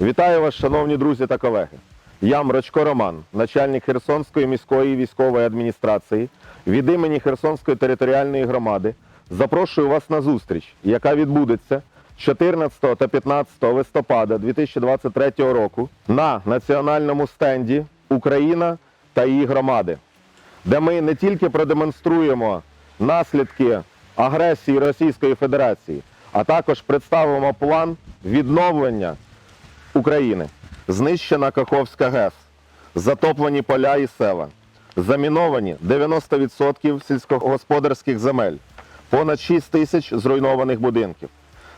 Вітаю вас, шановні друзі та колеги. Я Мрочко Роман, начальник Херсонської міської військової адміністрації від імені Херсонської територіальної громади. Запрошую вас на зустріч, яка відбудеться 14 та 15 листопада 2023 року на національному стенді Україна та її громади, де ми не тільки продемонструємо наслідки агресії Російської Федерації, а також представимо план відновлення України. Знищена Каховська ГЕС, затоплені поля і села, заміновані 90% сільськогосподарських земель, понад 6 тисяч зруйнованих будинків,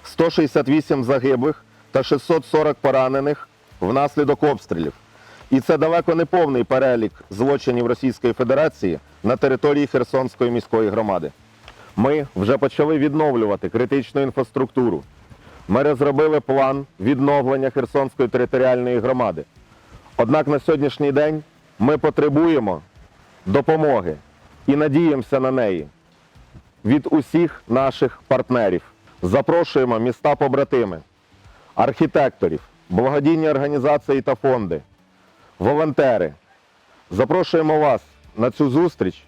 168 загиблих та 640 поранених внаслідок обстрілів. І це далеко не повний перелік злочинів Російської Федерації на території Херсонської міської громади. Ми вже почали відновлювати критичну інфраструктуру. Ми розробили план відновлення Херсонської територіальної громади. Однак на сьогоднішній день ми потребуємо допомоги і надіємося на неї від усіх наших партнерів. Запрошуємо міста побратими, архітекторів, благодійні організації та фонди, волонтери. Запрошуємо вас на цю зустріч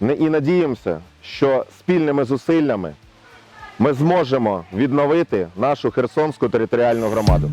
і надіємося, що спільними зусиллями ми зможемо відновити нашу Херсонську територіальну громаду.